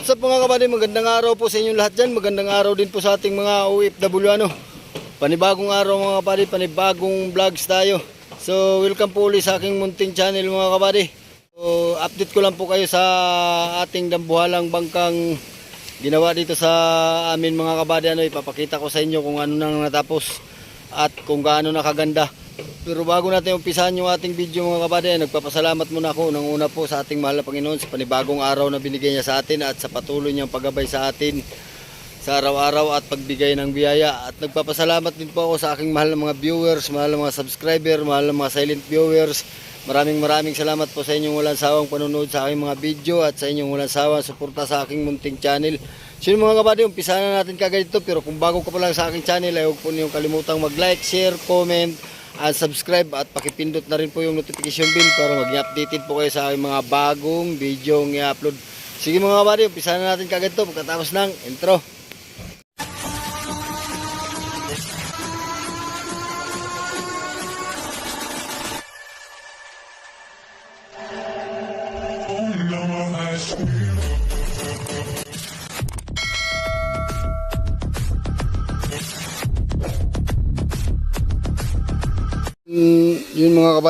What's up mga kabady? Magandang araw po sa inyong lahat dyan. Magandang araw din po sa ating mga OFW ano. Panibagong araw mga kabady, panibagong vlogs tayo. So, welcome po ulit sa aking munting channel mga kabady. So, update ko lang po kayo sa ating dambuhalang bangkang ginawa dito sa amin mga kabady. Ano, ipapakita ko sa inyo kung ano nang natapos at kung gaano nakaganda. Pero bago natin umpisahan yung ating video mga kabady, nagpapasalamat muna ako ng una po sa ating mahal na Panginoon sa panibagong araw na binigay niya sa atin at sa patuloy niyang paggabay sa atin sa araw-araw at pagbigay ng biyaya. At nagpapasalamat din po ako sa aking mahal na mga viewers, mahal na mga subscriber, mahal na mga silent viewers. Maraming maraming salamat po sa inyong walang sawang panonood sa aking mga video at sa inyong walang sawang suporta sa aking munting channel. So mga kabady, umpisa na natin kagad ito pero kung bago ka pa lang sa aking channel ay huwag po niyong kalimutang mag-like, share, comment, at subscribe at pakipindot na rin po yung notification bell para maging updated po kayo sa aking mga bagong video ng i-upload. Sige mga kabady, umpisa na natin kagad ito pagkatapos ng intro.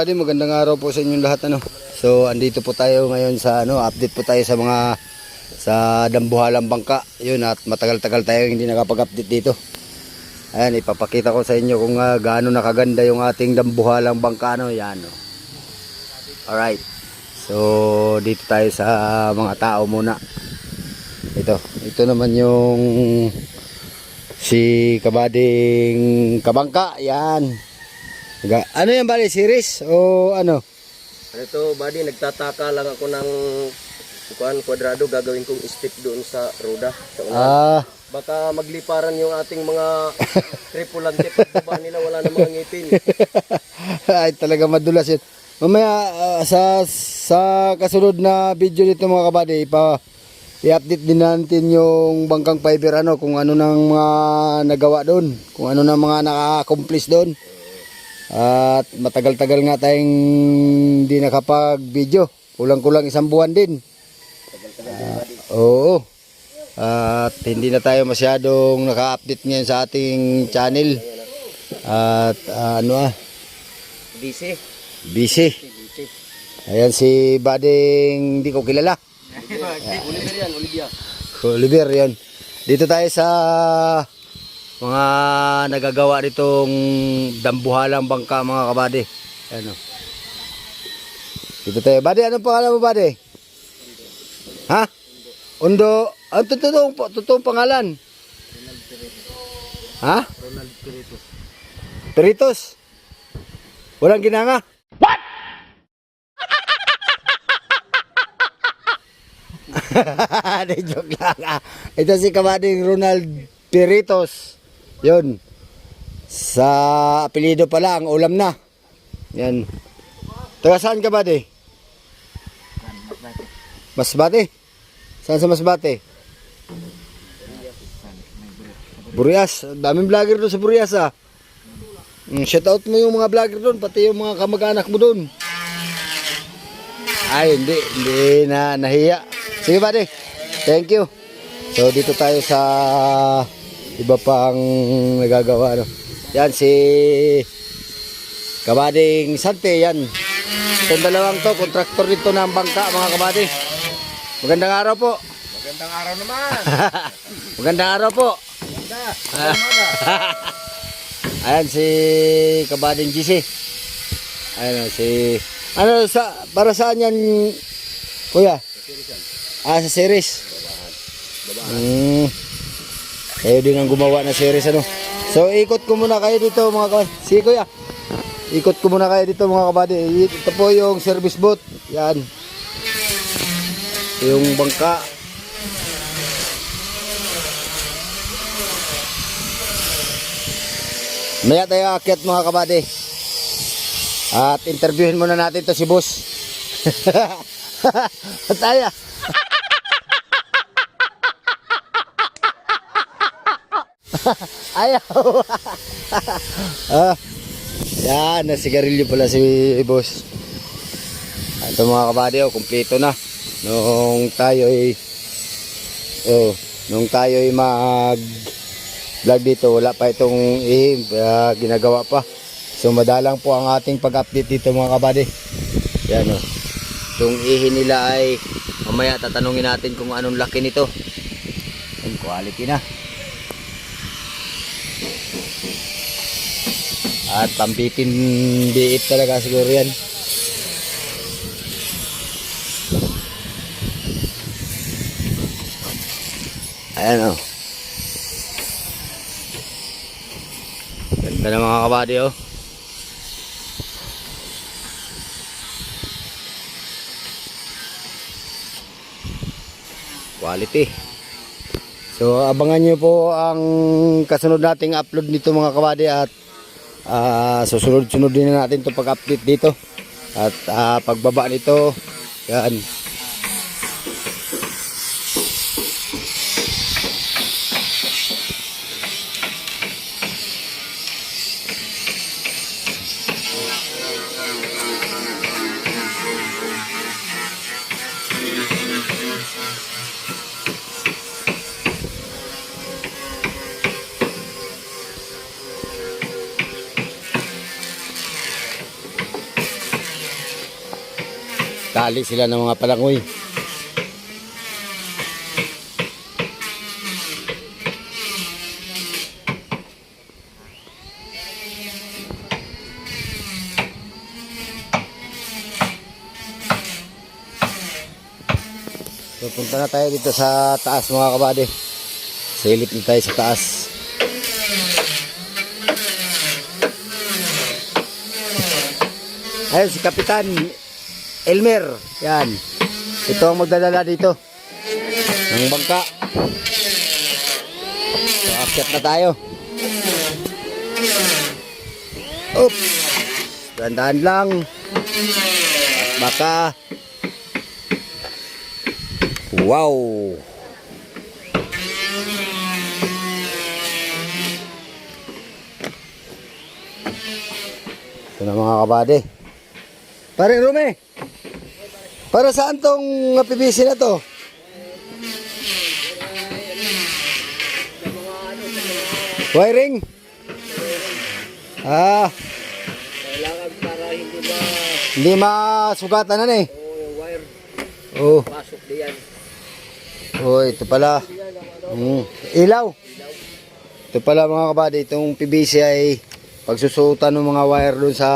Kabady, magandang araw po sa inyong lahat ano. So andito po tayo ngayon sa ano, update po tayo sa mga sa Dambuhalang Bangka. Yun at matagal-tagal tayo hindi nakapag-update dito. Ayan, ipapakita ko sa inyo kung uh, gaano nakaganda yung ating Dambuhalang Bangka ano, yan no. Alright. So dito tayo sa mga tao muna. Ito, ito naman yung si Kabading Kabangka, yan. Ga- Ano yan bali, series o ano? Ito, buddy, nagtataka lang ako ng kuan kwadrado gagawin kong step doon sa roda. Sa. Ah, Baka magliparan yung ating mga tripulante pagbaba nila wala na mga ngipin. ay talaga madulas yun. Mamaya ah, sa sa kasunod na video nito mga kabady, ipa i-update din natin yung bangkang fiber ano kung ano nang mga nagawa doon, kung ano nang mga naka-accomplish doon. At matagal-tagal nga tayong hindi nakapag-video. Kulang-kulang isang buwan din. Ah, oo. At hindi na tayo masyadong naka-update ngayon sa ating channel. At ah, ano ah, Busy. busy. Ayan si Bading hindi ko kilala. Oliver yan, Olivia. Oliver yun. Dito tayo sa mga nagagawa nitong dambuhalang bangka mga kabady. Ano? Dito tayo. Bade, anong pangalan mo, Bade? Ha? Undo. Ang totoong, totoong pangalan? Ha? Ronald Peritos. Peritos. Walang ginanga. What? Di joke lang. ah. Ito si Kabading Ronald Peritos. Yun. Sa apelido pala, ang ulam na. Yan. Taga saan ka ba, di? Masbate. Saan sa Masbate? Burias. Daming vlogger doon sa Burias, ah. Mm, shout out mo yung mga vlogger doon, pati yung mga kamag-anak mo doon. Ay, hindi, hindi na nahiya. Sige buddy, thank you. So dito tayo sa iba pang nagagawa. No? Yan si Kabading Sante, yan. Itong dalawang to, kontraktor dito ng bangka mga kabady. Magandang araw po. Magandang araw naman. Magandang araw po. Ganda. Ayan si Kabading GC. Ayan si... Ano sa para saan yan Kuya? Ah, sa series. Hmm. Kayo din ang gumawa ng series ano. So ikot ko muna kayo dito mga kabady. Sige kuya. Ikot ko muna kayo dito mga kabady. Ito po yung service boat. Yan. Yung bangka. Maya tayo akyat mga kabady. At interviewin muna natin to si boss. tayo. Ayaw. ah, yan, nasigarilyo pala si boss. Ito mga kabady, oh, kumpleto na. Nung tayo ay Oh, nung tayo ay mag vlog dito, wala pa itong ihim, ginagawa pa. So madalang po ang ating pag-update dito mga kabady. Yan oh. Itong ihi nila ay mamaya tatanungin natin kung anong laki nito. Ang quality na. At pambitin biit talaga siguro yan. Ayan o. Ganda na mga kabady oh. Quality. So abangan nyo po ang kasunod nating upload nito mga kabady at ah, susunod-sunod din na natin to pag-update dito. At ah, pagbaba nito, yan, tali sila ng mga palangoy. So na tayo dito sa taas mga kabady. Silip na tayo sa taas. Ayun si Kapitan Elmer. Yan. Ito ang magdadala dito. Ng bangka. So, akyat na tayo. Oops. Dahan-dahan lang. At baka. Wow. Ito na mga kabady. Pare Rume. Para saan tong PVC na to? Wiring? Ah, Kailangan para hindi ma hindi masugatan na eh. yung wire Oh, pasok diyan. oh, ito pala. Mm, ilaw. Ito pala mga kabady, itong PVC ay pagsusutan ng mga wire doon sa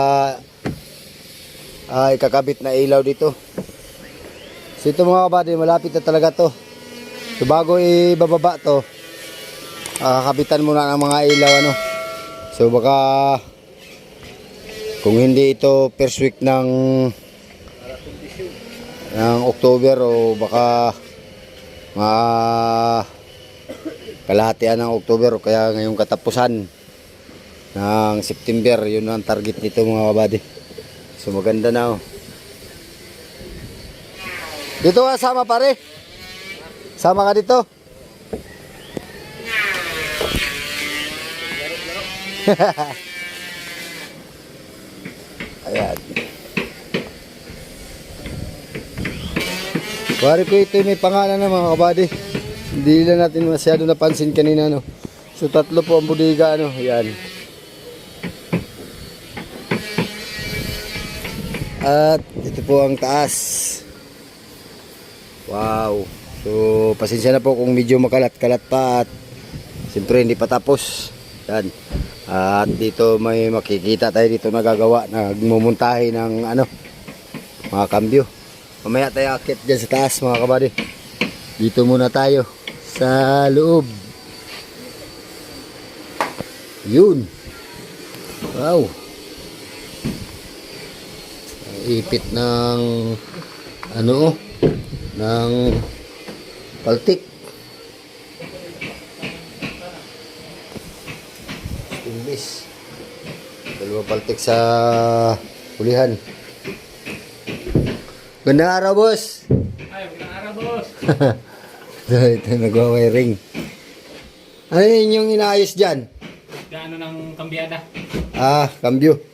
ay kakabit na ilaw dito. So ito mga kabady, malapit na talaga to. So bago ibababa to, ah, kakabitan muna ng mga ilaw ano. So baka kung hindi ito first week ng ng October o baka mga kalahatian ng October o kaya ngayong katapusan ng September yun ang target nito mga kabady so maganda na oh. Dito ka sama pare sama ka dito ayan Pare ko ito may pangalan na mga kabady. Hindi lang natin masyado napansin kanina no. So tatlo po ang bodega ano, yan. At ito po ang taas. Wow. So pasensya na po kung medyo makalat-kalat pa at siyempre hindi pa tapos. Yan. At dito may makikita tayo dito nagagawa, nagmumuntahe ng ano, mga kambyo. Mamaya tayo akit dyan sa taas mga kabady. Dito muna tayo sa loob. Yun. Wow. Ipit ng ano oh, ng paltik. English. Dalawa paltik sa pulihan. Gandang araw, boss. Ay, magandang araw, boss. so, ito nagwa-wiring. Ano yun yung inaayos dyan? Gaano ng kambyada? Ah, cambio.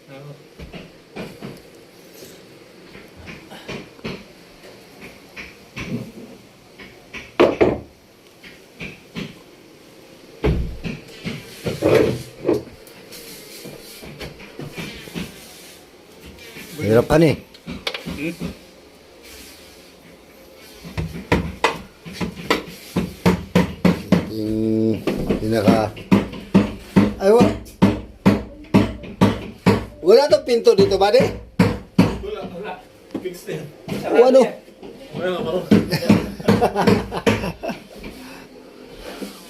Hirap ka ni. Yung pinaka... Ay, wa... Wala to pinto dito, buddy? Wala, wala. Fix din. O ano? Wala baro.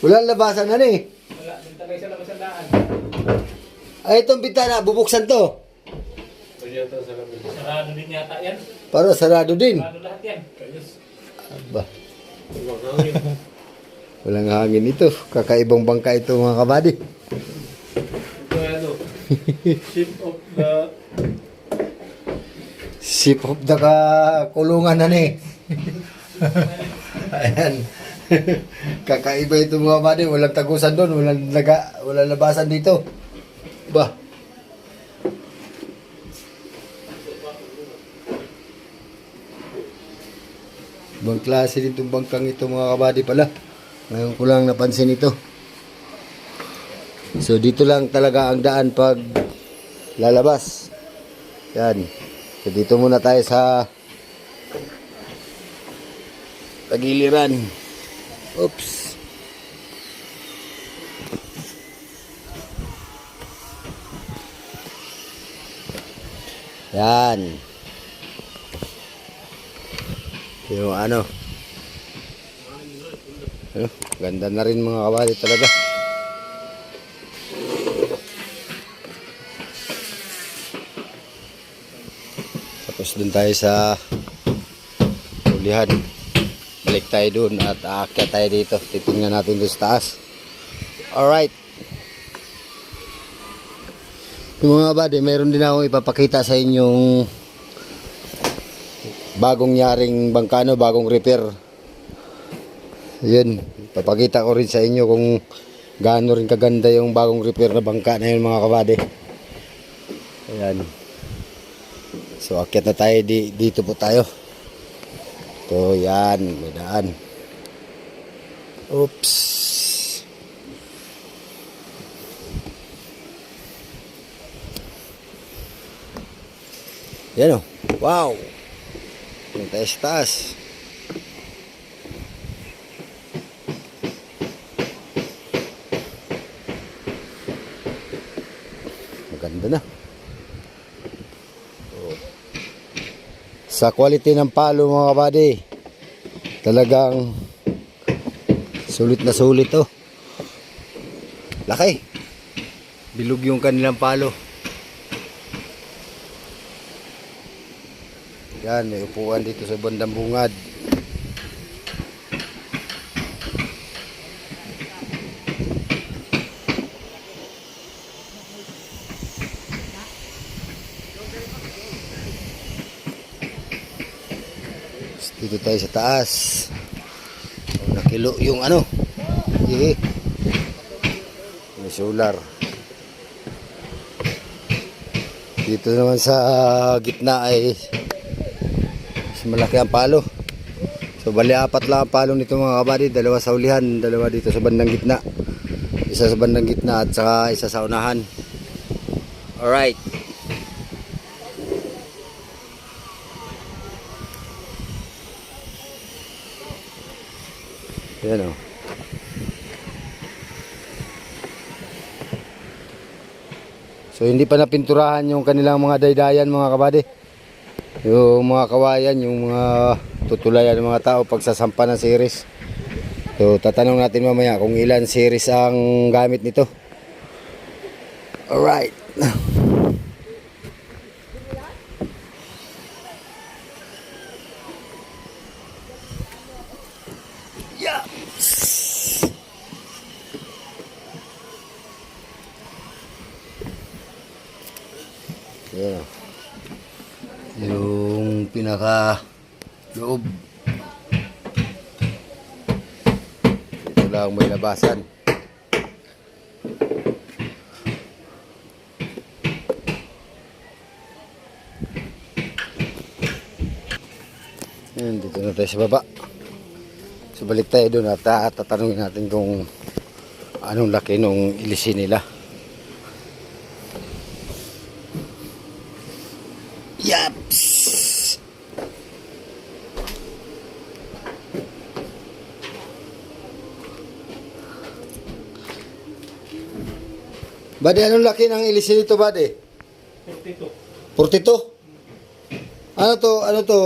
Wala labasan na ni. Wala, dito kayo sa labas ang daan. Ay, itong bintana, bubuksan to. Pwede ito sa labas. Sarado din yata yan. Para sarado din. Sarado lahat yan. Kayos. Ba, Huwag hangin. walang hangin ito. Kakaibang bangka ito mga kabady. Ito ano. Ship of the... Sip of the kulungan na ni. Ayan. Kakaiba ito mga kabady. Walang tagusan doon. Walang, laga, walang labasan dito. Ba. Ibang klase dito bangkang ito mga kabady pala. Ngayon ko lang napansin ito. So dito lang talaga ang daan pag lalabas. Yan. So dito muna tayo sa tagiliran. Oops. Yan. Yung ano. Ganda na rin mga kawali talaga. Tapos dun tayo sa ulihan. Balik tayo dun at aakyat tayo dito. Titingnan natin dun sa taas. Alright. Yung mga bade, meron din ako ipapakita sa inyong bagong yaring bangkano, bagong repair. Yun, papakita ko rin sa inyo kung gaano rin kaganda yung bagong repair na bangka na yun mga kabade. Ayan. So, akyat na tayo. Di, dito po tayo. Ito, yan. May daan. Oops. Yan o. Wow. Yung taas-taas. Maganda na. Sa quality ng palo mga kabady, talagang sulit na sulit to. Laki. Bilog yung kanilang palo. Yan, may upuan dito sa bandang bungad. Dito tayo sa taas. Nakilo yung ano. Ihi. May solar. Dito naman sa gitna ay mas malaki ang palo. So bali apat lang ang palo nito mga kabady. Dalawa sa ulihan, dalawa dito sa bandang gitna. Isa sa bandang gitna at saka isa sa unahan. Alright. Yan o. So hindi pa napinturahan yung kanilang mga daydayan mga kabady. Yung mga kawayan, yung mga tutulayan ng mga tao pagsasampa ng series. So tatanong natin mamaya kung ilan series ang gamit nito. Alright. Pinaka loob. Ito lang may labasan. Ayan, dito na tayo sa baba. So balik tayo doon at tatanungin natin kung anong laki nung ilisi nila. Bade, anong laki ng ilisin nito, Bade? 42. 42? Ano to, ano to,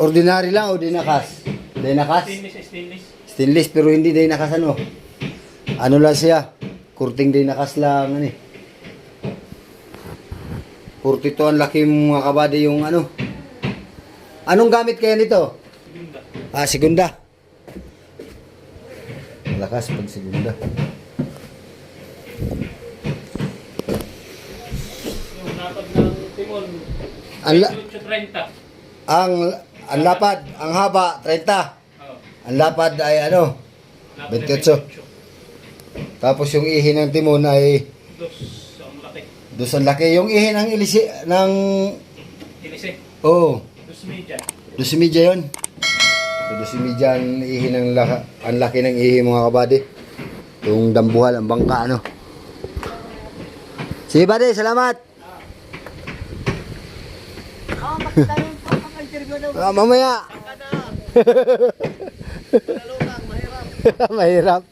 ordinary lang o dinakas? Dinakas? Stainless, stainless. Stainless pero hindi dinakas ano. Ano lang siya? Kurting dinakas lang ano eh. 42 ang laki mga kabady yung ano. Anong gamit kaya nito? Segunda. Ah, segunda. Malakas pag segunda. Yung napad timon. Ang, la- 30. ang, ang lapad, ang haba, 30. Oo. Ang lapad ay ano, Napad ng 28. Tapos yung ihi ng timon ay Dos. Ang laki. dos ang laki. Yung ihi ng ilisi, ng, Ilise. oh, Dos media. dos media yun. So, dos media ang ihi ng laka, ang laki ng ihi mga kabady. Yung dambuhal, ang bangka ano. Sige buddy, salamat. Ah, mamaya. Mahirap.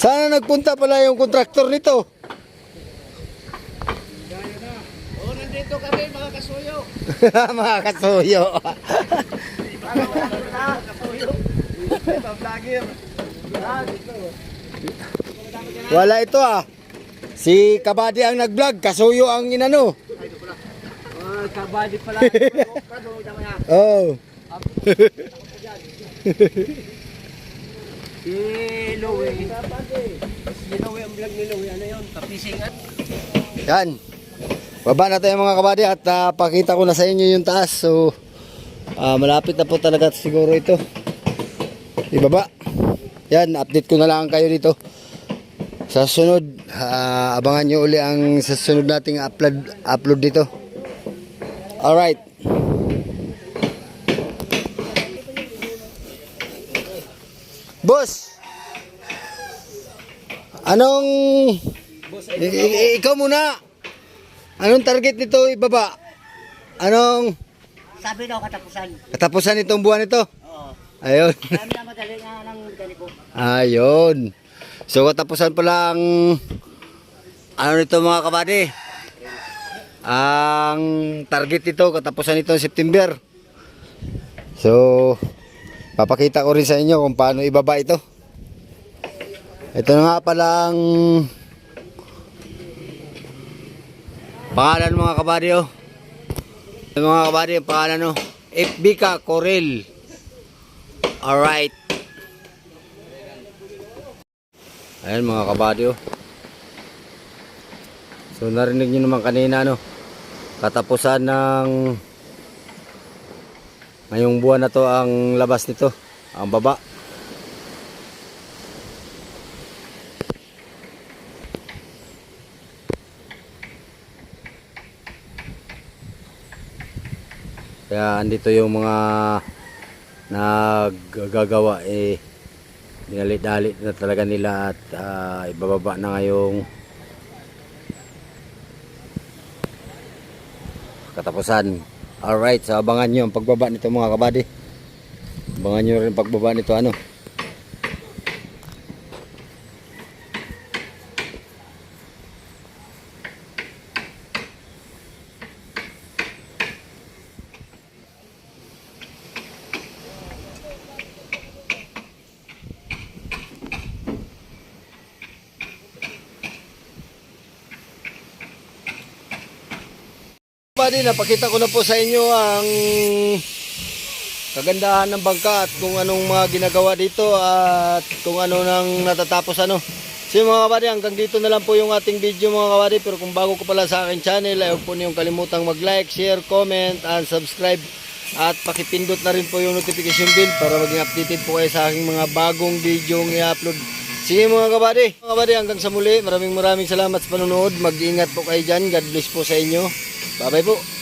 Sana nagpunta pala yung kontraktor nito. Oh, nandito kami mga kasuyo. Mga kasuyo. Wala ito ah. Si Kabady ang nag-vlog, kasuyo ang inano. Ah, kabady pala. Oh. Si Louie. Si Louie, ang vlog ni Louie. Ano yun? Kapisingan? Yan. Baba na tayo mga kabady at ah, pakita ko na sa inyo yung taas. So, ah, malapit na po talaga siguro ito. Ibaba. Yan, update ko na lang kayo dito. Sa sunod, ah, abangan nyo uli ang sa sunod nating upload, upload dito. Alright. Boss! Anong... I- ikaw muna! Anong target nito ibaba? Anong Sabi daw katapusan. katapusan itong buwan ito? Oo. Ayun. Dami na madali nga ng ganito. Ayun. So katapusan pala ang ano nito mga kabady? Ang target nito katapusan nito September. So papakita ko rin sa inyo kung paano ibaba ito. Ito na nga palang pangalan mga kabady oh. Mga kabady ang pangalan oh. FB ka Corel. Alright. Ayan mga kabady oh. So narinig nyo naman kanina no. Katapusan ng ngayong buwan na to ang labas nito. Ang baba. Kaya andito yung mga naggagawa eh dinalit-dalit na talaga nila at ah, ibababa na ngayong katapusan. Alright, so abangan nyo ang pagbaba nito mga kabady. Abangan nyo rin pagbaba nito ano. Buddy, napakita ko na po sa inyo ang kagandahan ng bangka at kung anong mga ginagawa dito at kung ano nang natatapos ano. So mga kabady, hanggang dito na lang po yung ating video mga kabady. Pero kung bago ko pala sa akin channel, ay huwag po niyong kalimutang mag-like, share, comment, and subscribe. At pakipindot na rin po yung notification bell para maging updated po kayo sa aking mga bagong video i-upload. Sige mga kabady. Mga kabady, hanggang sa muli. Maraming maraming salamat sa panonood. Mag-iingat po kayo dyan. God bless po sa inyo. Bye-bye po.